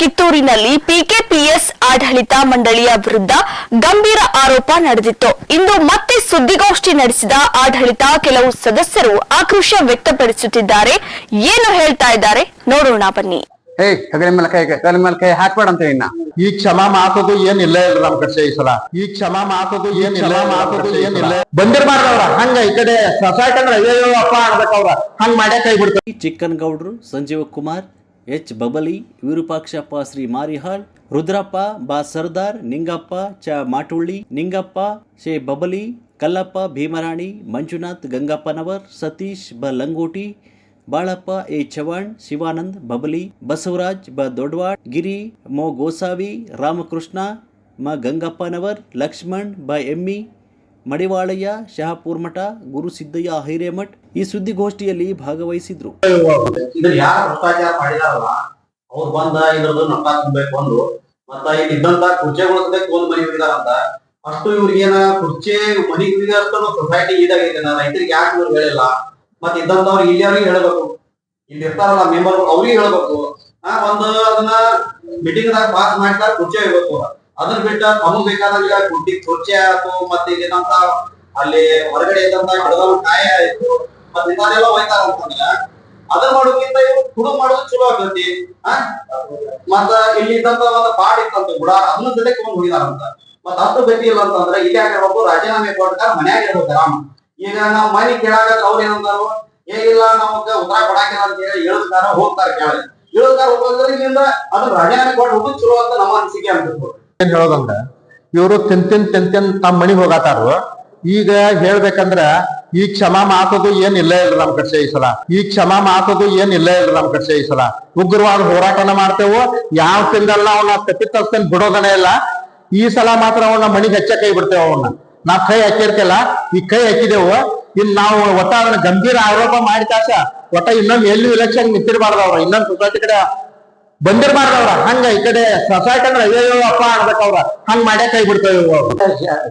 ಕಿತ್ತೂರಿನಲ್ಲಿ PKPS ಆಡಳಿತ ಮಂಡಳಿಯ ವಿರುದ್ಧ ಗಂಭೀರ ಆರೋಪ ನಡೆದಿತ್ತು. ಇಂದು ಮತ್ತೆ ಸುದ್ದಿಗೋಷ್ಠಿ ನಡೆಸಿದ ಆಡಳಿತ ಕೆಲವು ಸದಸ್ಯರು ಆಕ್ರೋಶ ವ್ಯಕ್ತಪಡಿಸುತ್ತಿದ್ದಾರೆ. ಏನು ಹೇಳ್ತಾ ಇದ್ದಾರೆ? ನೋಡೋಣ ಬನ್ನಿ. ಏಯ್ ಹೆಗಲ ಮೇಲೆ ಕೈ ಹೆಗಲ ಮೇಲೆ ಕೈ ಹಾಕ್ಬೇಡ ಅಂತ ಇನ್ನ. ಈ ಕ್ಷಮಾ ಮಾತದು ಏನಿಲ್ಲ ಇಲ್ಲ ನಮ್ ಕಡೆ ಈ ಸಲ. ಈ ಕ್ಷಮಾ ಮಾತದು ಏನಿಲ್ಲ ಮಾತದು ಏನಿಲ್ಲ ಬಂದಿರ್ಬಾರ್ದವ್ರ ಹಂಗ ಈ ಕಡೆ ಸೊಸೈಟಿ ಅಂದ್ರೆ ಅಯ್ಯೋ ಅಪ್ಪ ಅನ್ಬೇಕವ್ರ. ಹಂಗ ಮಾಡ್ಯಾಕ ಕೈ ಚಿಕ್ಕನ್ ಗೌಡ್ರು ಸಂಜೀವ ಕುಮಾರ್ ಎಚ್ ಬಬಲಿ, ವಿರೂಪಾಕ್ಷಪ್ಪ ಶ್ರೀ ಮಾರಿಹಾಳ್, ರುದ್ರಪ್ಪ ಬಾ ಸರ್ದಾರ್, ನಿಂಗಪ್ಪ ಚ ಮಾಟುಳ್ಳಿ, ನಿಂಗಪ್ಪ ಶೇ ಬಬಲಿ, ಕಲ್ಲಪ್ಪ ಭೀಮರಾಣಿ, ಮಂಜುನಾಥ್ ಗಂಗಪ್ಪನವರ್, ಸತೀಶ್ ಬ ಲಂಗೋಟಿ, ಬಾಳಪ್ಪ ಎ ಚವಾಣ್ ಶಿವಾನಂದ್ ಬಬಲಿ, ಬಸವರಾಜ್ ಬ ದೊಡ್ವಾಡ್ ಗಿರಿ ಮೋ ಗೋಸಾವಿ, ರಾಮಕೃಷ್ಣ ಮ ಗಂಗಪ್ಪನವರ್, ಲಕ್ಷ್ಮಣ್ ಬ ಎಮ್ಮಿ ಮಡಿವಾಳಯ್ಯ, ಶಹಾಪುರ್ ಮಠ, ಗುರು ಸಿದ್ದಯ್ಯ ಹಿರೇಮಠ್ ಈ ಸುದ್ದಿಗೋಷ್ಠಿಯಲ್ಲಿ ಭಾಗವಹಿಸಿದ್ರು. ಮತ್ತ ಇಲ್ಲಿ ಇದ್ದಂತ ಕುರ್ಚೆಗಳು ಒಂದ್ ಅಂತ. ಹೋಗಿದಾರಂತ ಅಷ್ಟು ಇವ್ರಿಗೇನ ಕುರ್ಚೆ ಮನಿ ಸೊಸೈಟಿ ಇದಾಗೈತೆ ರೈತರಿಗೆ ಯಾಕೆ ಇವ್ರು ಹೇಳಿಲ್ಲ? ಮತ್ ಇದ್ದಂತವ್ರು ಇಲ್ಲಿಯವ್ರಿಗೆ ಹೇಳ್ಬೇಕು. ಇಲ್ಲಿ ಇರ್ತಾರಲ್ಲ ಮೆಂಬರ್ ಅವ್ರಿಗೆ ಹೇಳ್ಬೇಕು. ಒಂದು ಅದನ್ನ ಮೀಟಿಂಗ್ ದಾಗ ಪಾಸ್ ಮಾಡ್ತಾರೆ ಕುರ್ಚೆ ಹೋಗ್ಬೇಕು ಅದನ್ನ ಬಿಟ್ಟ ನಮಗ್ ಬೇಕಾದಾಗ ಗುಡ್ಡಿ ಕುರ್ಚಿ ಆಯ್ತು ಮತ್ತೆ ಏನಂತ ಅಲ್ಲಿ ಹೊರಗಡೆ ಇದ್ದಂತ ಗಿಡಗಳು ಕಾಯ ಆಯ್ತು, ಮತ್ತೆ ಇದನ್ನೆಲ್ಲ ಹೋಯ್ತಾರ ಅಂತಂದ್ರ ಅದನ್ನ ಮಾಡೋಕ್ಕಿಂತ ಇವ್ರು ಕುಡು ಮಾಡೋದು ಚಲೋ ಆಗ್ತೈತಿ ಆ? ಮತ್ತ ಇಲ್ಲಿ ಇದ್ದಂತ ಒಂದು ಪಾಡ್ ಇತ್ತಂತ ಗುಡ ಅದನ್ನ ಜೊತೆ ಹೋಗಿದಾರ ಹೋಗಿದಾರಂತ ಮತ್ತ ಅಷ್ಟು ಗತಿ ಇಲ್ಲ ಅಂತಂದ್ರ ಇಲ್ಲಿ ಆಗಿರ್ಬೇಕು ರಾಜೀನಾಮೆ ಕೊಟ್ಟಾರ ಮನ್ಯಾಗ ಇರ್ಬೇಕು ರಾಮ ಈಗ ನಾವ್ ಮನೆ ಕೇಳಾಕ ಅವ್ರ ಏನಂತಾರು ಹೇಗಿಲ್ಲ ನಮಗ ಉತ್ತರ ಕೊಡಾಕಿಲ್ಲ ಅಂತ ಹೇಳಿ ಹೇಳ್ತಾರ ಹೋಗ್ತಾರ ಕೇಳಿ ಹೇಳ್ತಾರ ಹೋಗೋದ್ರಿಂದ ಅದನ್ನ ರಾಜೀನಾಮೆ ಕೊಟ್ಟು ಚಲೋ ಅಂತ ನಮ್ಮ ಅನಿಸಿಕೆ ಅನ್ಬೇಕು ಏನ್ ಹೇಳೋದಂದ್ರ, ಇವರು ತಿಂತಿನ್ ತಿಂತಿನ್ ತಿನ್ ತಿನ್ ತಮ್ಮ ಮನಿಗ್ ಹೋಗತಾರು. ಈಗ ಹೇಳ್ಬೇಕಂದ್ರ, ಈ ಕ್ಷಮಾ ಮಾತದು ಇಲ್ಲ ಇಲ್ರಿ ನಮ್ ಕಡೆ ಈ ಸಲ. ಈ ಕ್ಷಮಾ ಮಾತದು ಇಲ್ಲ ಇಲ್ರಿ ನಮ್ ಕಡೆ ಈ ಸಲ. ಉಗ್ರವಾದ ಹೋರಾಟನ ಮಾಡ್ತೇವು. ಯಾವ ತಿಂದಲ್ಲ ಅವನ್ನ ತಪ್ಪಿನ ಬಿಡೋದನೇ ಇಲ್ಲ. ಈ ಸಲ ಮಾತ್ರ ಅವನ ಮನಿಗ್ ಹೆಚ್ಚ ಕೈ ಬಿಡ್ತೇವೆ ಅವನ್ನ ನಾವ್ ಕೈ ಹಾಕಿರ್ತೇಲ್ಲ, ಈ ಕೈ ಹಾಕಿದೆವು. ಇನ್ ನಾವು ಒಟ್ಟ ಅದನ್ನ ಗಂಭೀರ ಆರೋಪ ಮಾಡಿದಾಸ ಒಟ್ಟ ಇನ್ನೊಂದು ಎಲ್ಲೂ ಇಲೆಕ್ಷನ್ ನಿಂತಿರ್ಬಾರ್ದವ್ರ ಇನ್ನೊಂದ್ ಸೊಸೈಟಿ ಕಡೆ ಬಂದಿರ್ಬಾರ್ದವ್ರ. ಹಂಗ ಈ ಕಡೆ ಸೊಸೈಟಿ ಅಂದ್ರೆ ಅಯ್ಯೋ ಅಪ್ಪ ಅನ್ಬೇಕವ್ರ ಹಂಗ್ ಮಾಡ್ಯಾಕ ಕೈ ಬಿಡ್ತೇವೆ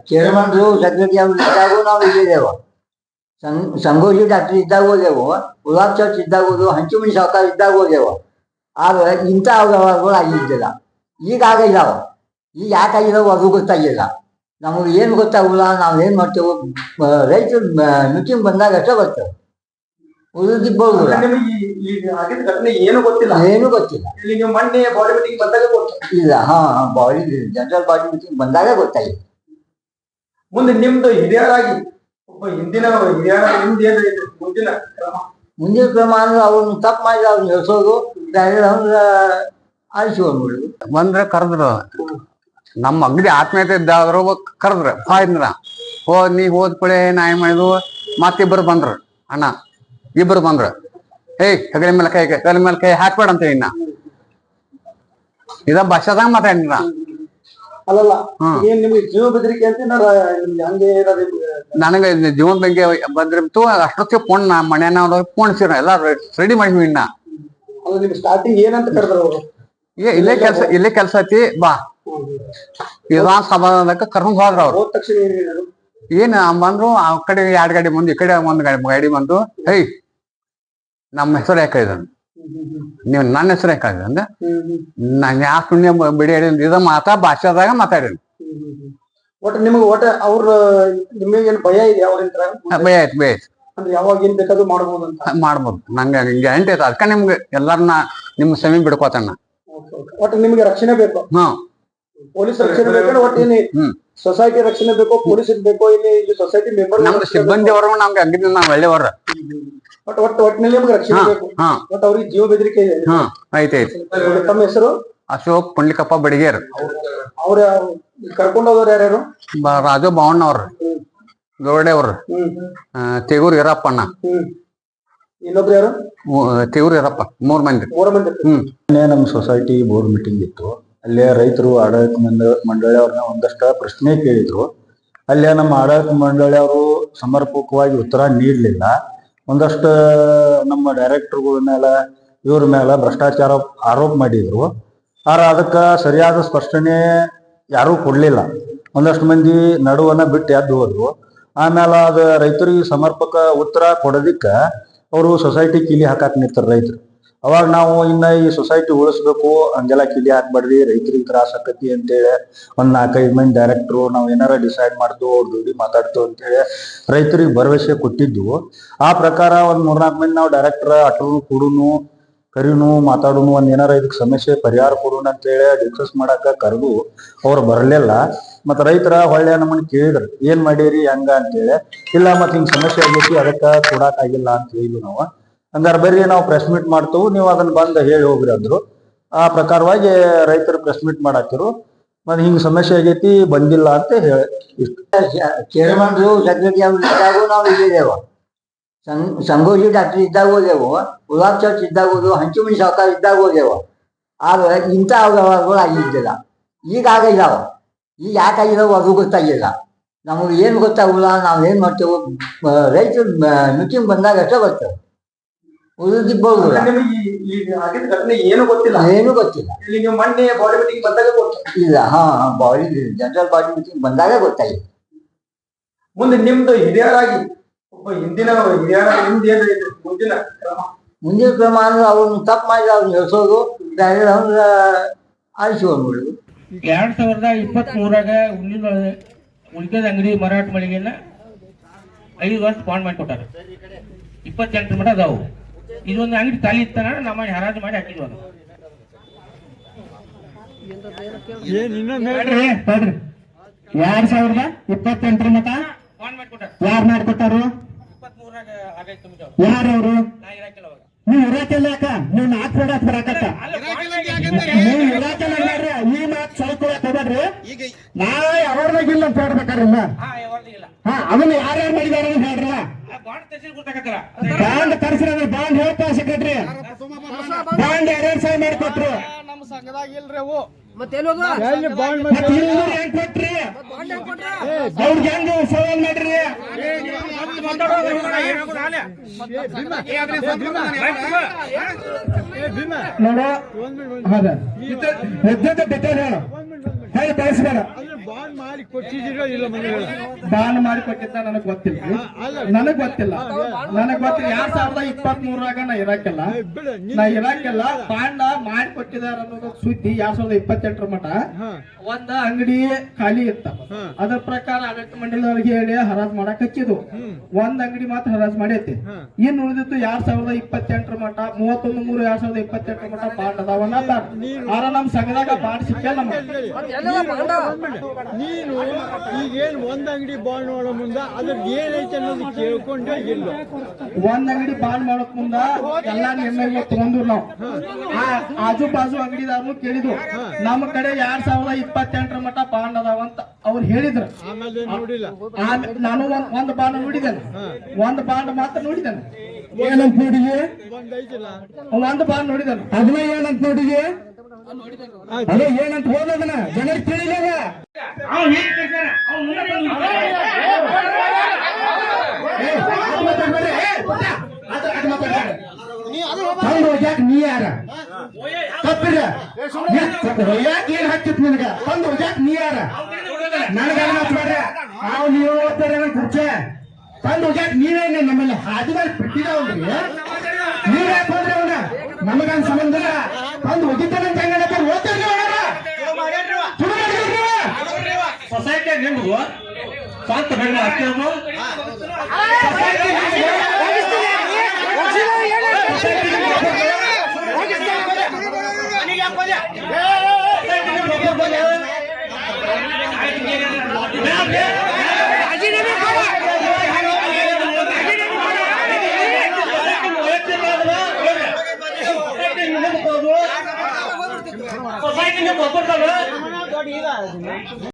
ಚೇರ್ಮನ್ರು ಸೆಕ್ರೆಟರಿ ಅವ್ರು ನಾವು ಇಲ್ಲಿದ್ದೇವೆ ಸಂಗೋಜಿ ಡಾಕ್ಟರ್ ಇದ್ದಾಗ ಹೋದೆವು. ಗುಲಾಬ್ ಚರ್ಚ್ ಇದ್ದಾಗ ಹೋದೆವು. ಹಂಚುಮಣಿ ಸಾವುಕಾರ ಇದ್ದಾಗ ಹೋದೆವು. ಆಗ ಇಂಥ ವ್ಯವಹಾರಗಳು ಆಗಿದ್ದಿಲ್ಲ. ಈಗ ಆಗಿದ್ದಾವ ಈಗ ಯಾಕಾಗಿದಾವ ಅದು ಗೊತ್ತಾಗಿಲ್ಲ. ನಮಗೆ ಏನು ಗೊತ್ತಾಗಲ್ಲ ನಾವು ಏನು ಮಾಡ್ತೇವೆ ರೈತರು ಮೀಟಿಂಗ್ ಬಂದಾಗ ಅಷ್ಟೇ ಬರ್ತೇವೆ ಉಳಿದಿಬ್ಬರು ನಿಮಗೆ ಈಗ ಆಗಿದ್ದ ಘಟನೆ ಏನು ಗೊತ್ತಿಲ್ಲ. ಏನು ಗೊತ್ತಿಲ್ಲ. ಇಲ್ಲಿ ನೀವು ಮೊನ್ನೆ ಬಾಡಿ ಮೀಟಿಂಗ್ ಬಂದಾಗ ಗೊತ್ತಿಲ್ಲ ಇಲ್ಲ ಹಾ ಬಾಡಿ ಜನರಲ್ ಬಾಡಿ ಮೀಟಿಂಗ್ ಬಂದಾಗ ಗೊತ್ತಾಯ್ತು. ಮುಂದೆ ನಿಮ್ದು ಹಿರಿಯರಾಗಿ ಒಬ್ಬ ಹಿಂದಿನ ಹಿರಿಯರ ನಿಮ್ದು ಏನು ಇದು ಮುಂದಿನ ಕ್ರಮ. ಮುಂದಿನ ಪ್ರಮಾಣ ಅವ್ರನ್ನ ತಪ್ಪು ಮಾಡಿದ ಅವ್ರನ್ನ ಇಳಿಸೋದು ಬೇರೆ ಅವ್ರ ಆರಿಸ್ಕೊಂಡ್ಬಿಡುದು. ಬಂದ್ರೆ ಕರೆದ್ರು. ನಮ್ಮ ಅಂಗಡಿ ಆತ್ಮೀಯತೆ ಇದ್ದಾದ್ರು ಕರೆದ್ರ. ಹೋಯ್ ಹೋ ನೀ ಹೋದ್ ಕೂಡಲೇ ನಾ ಏನ್ ಮಾಡಿದ್ವು ಮತ್ತಿಬ್ಬರು ಬಂದ್ರು. ಅಣ್ಣ ಇಬ್ಬರು ಬಂದ್ರು. ಏಯ್ ಹೆಗಲ ಮೇಲೆ ಕೈ ಹೆಗಲ ಮೇಲೆ ಕೈ ಹಾಕ್ಬೇಡ ಅಂತ ಇನ್ನ. ಇದ ಭಾಷಾದಾಗ ಮಾತಾಡಿನ ಅಲ್ಲಲ್ಲ. ಏನ್ ನಿಮ್ಗೆ ಜೀವ ಬೆದರಿಕೆ ಅಂತ ಹಂಗೆ ನನಗೆ ಜೀವನ ಬಗ್ಗೆ ಬಂದ್ರಿತ್ತು ಅಷ್ಟೊತ್ತಿಗೆ ಫೋನ್ ಮನೆಯವ್ರು ಫೋನ್ ಸಿರ ಎಲ್ಲ ರೆಡಿ ಮಾಡಿದ್ವಿ ಇನ್ನ. ಸ್ಟಾರ್ಟಿಂಗ್ ಏನಂತ ಕರೆದ್ರು ಏ ಇಲ್ಲೇ ಕೆಲ್ಸ ಇಲ್ಲೇ ಕೆಲ್ಸ ಐತಿ ಬಾ. ವಿಧಾನ ಕರ್ಕೊಂಡು ಕರ್ಕೊಂಡ್ ಹೋದ್ರ ಅವ್ರು. ತಕ್ಷಣ ಏನ್ ಬಂದ್ರು ಆ ಕಡೆ ಎರಡು ಗಾಡಿ ಮುಂದೆ ಈ ಕಡೆ ಒಂದ್ ಗಾಡಿ ಗಾಡಿ ಬಂದು ಹೇಯ್ ನಮ್ಮ ಹೆಸರು ಯಾಕೆ ನೀವು ನನ್ನ ಹೆಸರು ಯಾಕೆ ಇದೆ ಅಂದ. ನಾನು ಯಾವ ಸುಣ್ಯ ಬಿಡಿ ಹೇಳಿ ಇದ ಮಾತಾ ಭಾಷಾದಾಗ ಮಾತಾಡಿಲ್ಲ ಒಟ್ಟು ನಿಮಗೆ ಒಟ್ಟ ಅವ್ರ ನಿಮಗೆ ಏನ್ ಭಯ ಇದೆ ಅವ್ರಿಂದ ಭಯ ಆಯ್ತು ಭಯ ಆಯ್ತು. ಅಂದ್ರೆ ಯಾವಾಗ ಏನ್ ಬೇಕಾದ್ರೂ ಮಾಡ್ಬೋದು ಅಂತ. ಮಾಡ್ಬೋದು. ನಂಗೆ ಗ್ಯಾರಂಟಿ ಐತೆ ಅದಕ್ಕೆ ನಿಮ್ಗೆ ಎಲ್ಲಾರನ್ನ ನಿಮ್ಮ ಸೆಮಿ ಬಿಡ್ಕೋತಣ್ಣ ಒಟ್ಟು ನಿಮ್ಗೆ ರಕ್ಷಣೆ ಬೇಕು. ಹ್ಮ್ ಪೊಲೀಸ್ ರಕ್ಷಣೆ ಬೇಕಂದ್ರೆ ಒಟ್ಟು ಇಲ್ಲಿ ಹ್ಮ್. ಸೊಸೈಟಿ ರಕ್ಷಣೆ ಬೇಕೋ? ಪೊಲೀಸ್ ಬೇಕೋ? ಇಲ್ಲಿ ಇಲ್ಲಿ ಸೊಸೈಟಿ ಮೆಂಬರ್ ನಮ್ದು ಸಿಬ್ಬಂದಿ ಅವರು ನಮ್ಗೆ ಅಂಗಡಿ ನಾವು ಒಳ್ಳೆಯವರ. ಒಟ್ಟು ಒಟ್ಟು ಒಟ್ಟಿನಲ್ಲಿ ನಿಮ್ಗೆ ರಕ್ಷಣೆ ಹಾ ಬೇಕು. ಹಾ. ಒಟ್ಟು ಅವ್ರಿಗೆ ಜೀವ ಬೆದರಿಕೆ ಇದೆ. ಐತೆ ಐತೆ ತಮ್ಮ ಹೆಸರು? ಅಶೋಕ್ ಪುಂಡ್ಲಿಕಪ್ಪ ಬಡಿಗೇರ್. ಅವ್ರ ಕರ್ಕೊಂಡು ಹೋದವ್ರು ಯಾರ್ಯಾರು? ರಾಜು ಬಾವಣ್ಣ ಅವ್ರ. ಗೌಡೆ ಅವ್ರ. ತೆಗೂರ್ ಇರಪ್ಪಣ್ಣ ಇನ್ನೊಬ್ರು ಯಾರು? ತೆಗೂರ್ ಇರಪ್ಪ ಮೂರ್ ಮಂದಿ. ಮೂರ್ ಮಂದಿ. ಹ್ಮ್. ನಮ್ ನಮ್ಮ ಸೊಸೈಟಿ ಬೋರ್ಡ್ ಮೀಟಿಂಗ್ ಇತ್ತು. ಅಲ್ಲೇ ರೈತರು ಆಡಳಿತ ಮಂಡ- ಮಂಡಳಿ ಅವ್ರನ್ನ ಒಂದಷ್ಟು ಪ್ರಶ್ನೆ ಕೇಳಿದ್ರು. ಅಲ್ಲೇ ನಮ್ಮ ಆಡಳಿತ ಮಂಡಳಿ ಅವರು ಸಮರ್ಪಕವಾಗಿ ಉತ್ತರ ನೀಡಲಿಲ್ಲ. ಒಂದಷ್ಟು ನಮ್ಮ ಡೈರೆಕ್ಟರ್ಗಳ ಮೇಲೆ ಇವ್ರ ಮೇಲೆ ಭ್ರಷ್ಟಾಚಾರ ಆರೋಪ ಮಾಡಿದ್ರು. ಆದ್ರೆ ಅದಕ್ಕೆ ಸರಿಯಾದ ಸ್ಪಷ್ಟನೆ ಯಾರೂ ಕೊಡ್ಲಿಲ್ಲ. ಒಂದಷ್ಟು ಮಂದಿ ನಡುವನ್ನ ಬಿಟ್ಟು ಎದ್ದು ಹೋದ್ರು. ಆಮೇಲೆ ಅದು ರೈತರಿಗೆ ಸಮರ್ಪಕ ಉತ್ತರ ಕೊಡೋದಿಕ್ಕ ಅವರು ಸೊಸೈಟಿ ಕೀಲಿ ಹಾಕಾಕ್ ನಿಂತಾರ ರೈತರು. ಅವಾಗ ನಾವು ಇನ್ನ ಈ ಸೊಸೈಟಿ ಉಳಿಸ್ಬೇಕು, ಹಂಗೆಲ್ಲ ಕಿಲಿ ಹಾಕ್ಬೇಡ್ರಿ, ರೈತರಿಗೆ ತ್ರಾಸ ಆಕತಿ ಅಂತೇಳಿ ಒಂದ್ ನಾಲ್ಕೈದು ಮಂದಿ ಡೈರೆಕ್ಟ್ರು ನಾವ್ ಏನಾರ ಡಿಸೈಡ್ ಮಾಡ್ದು, ಅವ್ರ ದುಡ್ಡಿ ಮಾತಾಡ್ತು ಅಂತೇಳಿ ರೈತರಿಗೆ ಭರವಸೆ ಕೊಟ್ಟಿದ್ವು ಆ ಪ್ರಕಾರ ಒಂದ್ ಮೂರ್ನಾಲ್ಕು ಮಂದಿ ನಾವು ಡೈರೆಕ್ಟರ್ ಅಟ್ರು ಕೂಡುನು, ಕರೀನು, ಮಾತಾಡುನು, ಒಂದ್ ಏನಾರ ಇದಕ್ ಸಮಸ್ಯೆ ಪರಿಹಾರ ಕೊಡುನು ಅಂತೇಳಿ ಡಿಸ್ಕಸ್ ಮಾಡಾಕ ಕರೆದು ಅವ್ರು ಬರಲಿಲ್ಲ. ಮತ್ತ ರೈತರ ಹೊಳ್ಳೆ ನಮ್ಮನ್ನ ಕೇಳಿದ್ರು, ಏನ್ ಮಾಡೀರಿ, ಹಂಗ ಅಂತೇಳಿ. ಇಲ್ಲ ಮತ್ ಹಿಂಗ್ ಸಮಸ್ಯೆ ಆಗೈತಿ ಅದಕ್ಕ ಕೊಡಾಕ್ ಆಗಿಲ್ಲ ಅಂತ ಹೇಳಿದ್ವಿ ನಾವು. ಹಂಗಾರ ಬರ್ರಿ ನಾವು ಪ್ರೆಸ್ ಮೀಟ್ ಮಾಡ್ತೇವೆ, ನೀವು ಅದನ್ನ ಬಂದು ಹೇಳಿ ಹೋಗ್ರಿ ಅಂದ್ರು. ಆ ಪ್ರಕಾರವಾಗಿ ರೈತರು ಪ್ರೆಸ್ ಮೀಟ್ ಮಾಡಾತಿರು ಮತ್ತೆ ಹಿಂಗ್ ಸಮಸ್ಯೆ ಆಗೈತಿ, ಬಂದಿಲ್ಲ ಅಂತ ಹೇಳಿ. ಚೇರ್ಮನ್ರು ಸಂಗೋಜಿ ಡಾಕ್ಟರ್ ಇದ್ದಾಗ ಹೋದೆವು, ಗುಲಾಬ್ ಚರ್ಚ್ ಇದ್ದಾಗ ಹೋದೆವು ಹಂಚುಮಣಿ ಸಾವುಕಾರ ಇದ್ದಾಗ ಹೋದೆವು. ಆದ್ರೆ ಇಂಥ ವ್ಯವಹಾರಗಳು ಆಗಿದ್ದಿಲ್ಲ. ಈಗ ಆಗಿದಾವ. ಈಗ ಯಾಕೆ ಆಗಿದಾವ ಅದು ಗೊತ್ತಾಗಿಲ್ಲ. ನಮಗೆ ಏನು ಗೊತ್ತಾಗಲ್ಲ ನಾವು ಏನು ಮಾಡ್ತೇವೆ ರೈತರು ಮೀಟಿಂಗ್ ಬಂದಾಗ ಅಷ್ಟೇ ಬರ್ತೇವೆ ನಿಮಗೆ ಆಗಿದ ಘಟನೆ ಏನು ಗೊತ್ತಿಲ್ಲ. ಏನು ಗೊತ್ತಿಲ್ಲ. ಇಲ್ಲಿ ನೀವು ಮೊನ್ನೆ ಬಾಡಿ ಮೀಟಿಂಗ್ ಬಂದಾಗ ಗೊತ್ತು. ಇಲ್ಲ ಹಾ ಬಾಡಿ ಜನರಲ್ ಬಾಡಿ ಮೀಟಿಂಗ್ ಬಂದಾಗ ಗೊತ್ತಾಯ್ತು. ಮುಂದೆ ನಿಮ್ದು ಹಿರಿಯರಾಗಿ ಒಬ್ಬ ಹಿಂದಿನ ಹಿರಿಯರಾಗಿ ನಿಮ್ದು ಏನ್ ಐತ್ರಿ ಮುಂದಿನ ಕ್ರಮ. ಅಂದ್ರೆ ಪ್ರಮಾಣ ಅವ್ರನ್ನ ತಪ್ಪು ಮಾಡಿದ ಅವ್ರನ್ನ ಎಳ್ಸೋದು ಅವ್ರ ಆರಿಸ್ಕೊಂಡ್ಬಿಡುದು ಎರಡ್ ಸಾವಿರದ ಇಪ್ಪತ್ತ್ ಮೂರಾಗ ಹುಲ್ಲಿನ ಉಳಿಕೆದ ಅಂಗಡಿ ಮರಾಠ ಮಳಿಗೆನ ಐದು ವರ್ಷ ಬಾಂಡ್ ಮಾಡಿ ಕೊಟ್ಟಾರ ಇಪ್ಪತ್ತೆಂಟರ ಮಟ ಅದಾವು. ಇದೊಂದು ಅಂಗಡಿ ತಾಲಿ ಇತ್ತನ ನಮ್ಮ ಹರಾಜು ಮಾಡಿ ಹಾಕಿದ್ವಿ ಅದು. ಎರಡ್ ಸಾವಿರದ ಇಪ್ಪತ್ತೆಂಟರ ಮತ ಯಾರು ಮಾಡ್ಕೊಟ್ಟಾರು. ಯಾರವರು? ನಾ ಇರಾಕಿಲ್ಲ ಅವಾಗ. ನೀವು ಇರಾಕೆಲ್ಲ ಯಾಕ? ನೀವು ನಾಲ್ಕು ಬರಾಕತ್ತ ಅಲ್ಲ, bond ಮಾಡಿ ನೀವು ಇರಾಕೆಲ್ಲ ಮಾಡ್ರಿ ಈ ಮಾತು ಸೊಳ್ಕೊಳಕ್ ಹೋಗ್ಬೇಡ್ರಿ ನಾಳೆ ಅವ್ರದಾಗಿಲ್ಲ ಅಂತ ಹೇಳ್ಬೇಕಾರೆ ಹಾ, ಯಾವಾಗ್ಲೂ ಇಲ್ಲ. ಹಾ ಅದನ್ನ ಯಾರ್ಯಾರು ಮಾಡಿದಾರ ಅಂತ ಹೇಳ್ರಲ್ಲ ಆ bond ತಹಸೀಲ್ ಗೊತ್ತಾಗತ್ತಲ್ಲ. ಬಾಂಡ್ ತರಿಸಿದ್ರೆ ಬಾಂಡ್ ಹೇಳ್ತಾ ಸೆಕ್ರೆಟ್ರಿ ಬಾಂಡ್ ಯಾರ್ಯಾರು ಸಹಿ ಮಾಡಿಕೊಟ್ರು ಮತ್ತೆ ಇಲ್ರಿ ಅವು. ಹೇಳು. ಕಳಿಸ್ಬೇಡ ಬಾಂಡ್ ಮಾಡಿ ಕೊಟ್ಟಿದ್ದೀರೋ ಇಲ್ಲ ಮಾಡಿ ಕೊಟ್ಟಿದ್ದ ನನಗ್ ಗೊತ್ತಿಲ್ಲ. ನನಗ್ ಗೊತ್ತಿಲ್ಲ. ನನಗ್ ಗೊತ್ತಿಲ್ಲ. ಎರಡ್ ಸಾವಿರದ ಇಪ್ಪತ್ತ್ ಮೂರಾಗ ನಾ ಇರಾಕಿಲ್ಲ. ನಾ ಇರಾಕಿಲ್ಲ. ಬಾಂಡ ಮಾಡಿ ಕೊಟ್ಟಿದಾರ ಅನ್ನೋದು ಸುದ್ದಿ ಎರಡ್ ಸಾವಿರದ ಇಪ್ಪತ್ತೆಂಟರ ಮಟ ಒಂದ ಅಂಗಡಿ ಖಾಲಿ ಇತ್ತ. ಅದ್ರ ಪ್ರಕಾರ ಆಡಳಿತ ಮಂಡಳಿಯವ್ರಿಗೆ ಹೇಳಿ ಹರಾಜ್ ಮಾಡಕ್ ಹಚ್ಚಿದ್ವು. ಒಂದ್ ಅಂಗಡಿ ಮಾತ್ರ ಹರಾಜ್ ಮಾಡೈತಿ. ಇನ್ ಉಳಿದಿತ್ತು ಎರಡ್ ಸಾವಿರದ ಇಪ್ಪತ್ತೆಂಟರ ಮಟ ಮೂವತ್ತೊಂದು ಮೂರು ಎರಡ್ ಸಾವಿರದ ಇಪ್ಪತ್ತೆಂಟರ ಮಟ ಬಾಂಡ್ ಅದಾವನ್ನ ಆರ ನಮ್ ಸಂಘದಾಗ ಬಾಂಡ್ ಸಿಕ್ಕಲ್ಲ ನಮ್ಗೆ. ನೀನು ಈಗೇನು ಒಂದ್ ಅಂಗಡಿ ಬಾಂಡ್ ಮಾಡೋ ಮುಂದ ಅದ್ರದ್ದು ಏನೈತೆ ಅನ್ನೋದು ಕೇಳ್ಕೊಂಡೇ ಇಲ್ಲ. ಒಂದ್ ಅಂಗಡಿ ಬಾಂಡ್ ಮಾಡೋಕ್ ಮುಂದ ಎಲ್ಲಾ ನಿರ್ಣಯ ತಗೊಂಡ್ರು ನಾವು. ಆ ಆಜು ಬಾಜು ಅಂಗಡಿದಾರು ಕೇಳಿದ್ರು ನಮ್ಮ ಕಡೆ ಎರಡ್ ಸಾವಿರದ ಇಪ್ಪತ್ತೆಂಟರ ಮಟ್ಟ ಬಾಂಡ್ ಅದಾವ ಅಂತ ಅವ್ರು ಹೇಳಿದ್ರು. ಆಮೇಲೆ ನೋಡಿಲ್ಲ? ನಾನು ಒಂದ್ ಒಂದ್ ಬಾಂಡ್ ನೋಡಿದ್ದೇನೆ. ಒಂದ್ ಬಾಂಡ್ ಮಾತ್ರ ನೋಡಿದ್ದೇನೆ. ಏನಂತ ನೋಡಿಗೆ ಒಂದ್ ಬಾಂಡ್ ನೋಡಿದ್ದೇನೆ. ಅದನ್ನ ಏನಂತ ನೋಡಿಗೆ ಅದೇ ಏನಂತ ಓದೋದನ್ನ ಜನರಿಗೆ ತಿಳಿಲಿಲ್ಲ. ತಂದು ನೀ ಯಾರ? ತಪ್ಪಿರ ಯಾಕೆ ಏನ್ ಹಾಕಿತ್ ನಿನಗ? ತಂದು ಹೋಗ್ಯಾಕ ನೀ ಯಾರ? ನನಗ ಮಾತಾಡ್ರ ನಾವು ನೀವು ಓದ್ತಾರೆ ಕುರ್ಚೆ. ತಂದು ಹೋಗ್ಯಾಕ ನೀವೇನೆ ನಮ್ಮಲ್ಲಿ ಹಾದಿನಲ್ಲಿ ಬಿಟ್ಟಿದಾವ್ರಿ ನೀವ್ ಯಾಕೆ ಹೋದ್ರಿ ಅವನ ನಮಗನ್ ಸಂಬಂಧ ತಂದು ಹೆಂಗ ನಿಮ್ದು ಸ್ವಂತ